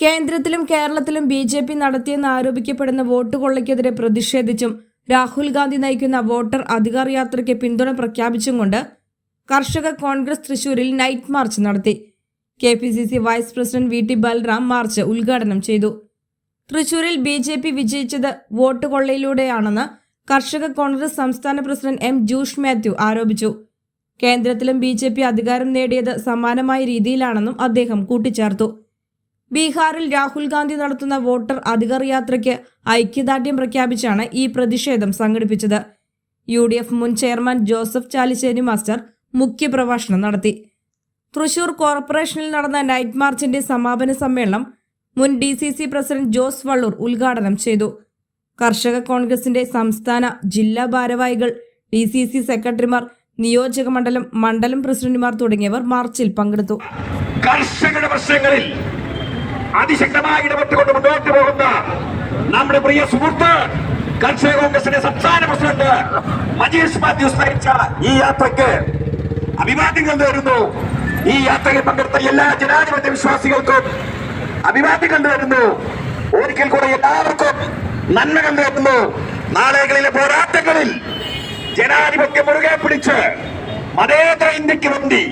കേന്ദ്രത്തിലും കേരളത്തിലും B J P നടത്തിയെന്ന് ആരോപിക്കപ്പെടുന്ന വോട്ട് കൊള്ളയ്ക്കെതിരെ പ്രതിഷേധിച്ചും രാഹുൽ ഗാന്ധി നയിക്കുന്ന വോട്ടർ അധികാർ യാത്രയ്ക്ക് പിന്തുണ പ്രഖ്യാപിച്ചും കൊണ്ട് കർഷക കോൺഗ്രസ് തൃശൂരിൽ നൈറ്റ് മാർച്ച് നടത്തി. K P C C vice president V T Balram march ഉദ്ഘാടനം ചെയ്തു. തൃശൂരിൽ ബി ജെ പി വിജയിച്ചത് വോട്ട് കൊള്ളയിലൂടെയാണെന്ന് കർഷക കോൺഗ്രസ് സംസ്ഥാന പ്രസിഡന്റ് എം ജൂഷ് മാത്യു ആരോപിച്ചു. കേന്ദ്രത്തിലും ബി ജെ പി അധികാരം നേടിയത് സമാനമായ രീതിയിലാണെന്നും അദ്ദേഹം കൂട്ടിച്ചേർത്തു. ബീഹാറിൽ രാഹുൽ ഗാന്ധി നടത്തുന്ന വോട്ടർ അധികർ യാത്രയ്ക്ക് ഐക്യദാർഢ്യം പ്രഖ്യാപിച്ചാണ് ഈ പ്രതിഷേധം സംഘടിപ്പിച്ചത്. യു ഡി എഫ് മുൻ ചെയർമാൻ ജോസഫ് ചാലിശ്ശേരി മാസ്റ്റർ മുഖ്യപ്രഭാഷണം നടത്തി. തൃശൂർ കോർപ്പറേഷനിൽ നടന്ന നൈറ്റ് മാർച്ചിന്റെ സമാപന സമ്മേളനം മുൻ D C C president Jose Valloor ഉദ്ഘാടനം ചെയ്തു. കർഷക കോൺഗ്രസിന്റെ സംസ്ഥാന ജില്ലാ ഭാരവാഹികൾ ഡി സി സി സെക്രട്ടറിമാർ നിയോജക മണ്ഡലം മണ്ഡലം പ്രസിഡന്റുമാർ തുടങ്ങിയവർ മാർച്ചിൽ പങ്കെടുത്തു. കർഷകരുടെ പ്രശ്നങ്ങളിൽ അതിശക്തമായി ഇടപെട്ടുകൊണ്ട് മുന്നോട്ട് പോകുന്ന നമ്മുടെ പ്രിയ സുഹൃത്ത് കർഷക കോൺഗ്രസിന്റെ സംസ്ഥാന പ്രസിഡന്റ് മജീഷ് മാത്യൂസ് നയിച്ച ഈ യാത്രയ്ക്ക് അഭിവാദ്യങ്ങൾ നേരുന്നു. ഈ യാത്രയിൽ പങ്കെടുത്ത എല്ലാ ജനാധിപത്യ വിശ്വാസികൾക്കും അഭിവാദ്യങ്ങൾ നേരുന്നു. ഒരിക്കൽ കൂടെ എല്ലാവർക്കും നന്മകൾ നേരുന്നു. നാളെകളിലെ പോരാട്ടങ്ങളിൽ ജനാധിപത്യം മുറുകെ പിടിച്ച് മതേതര ഇന്ത്യയ്ക്ക് വേണ്ടി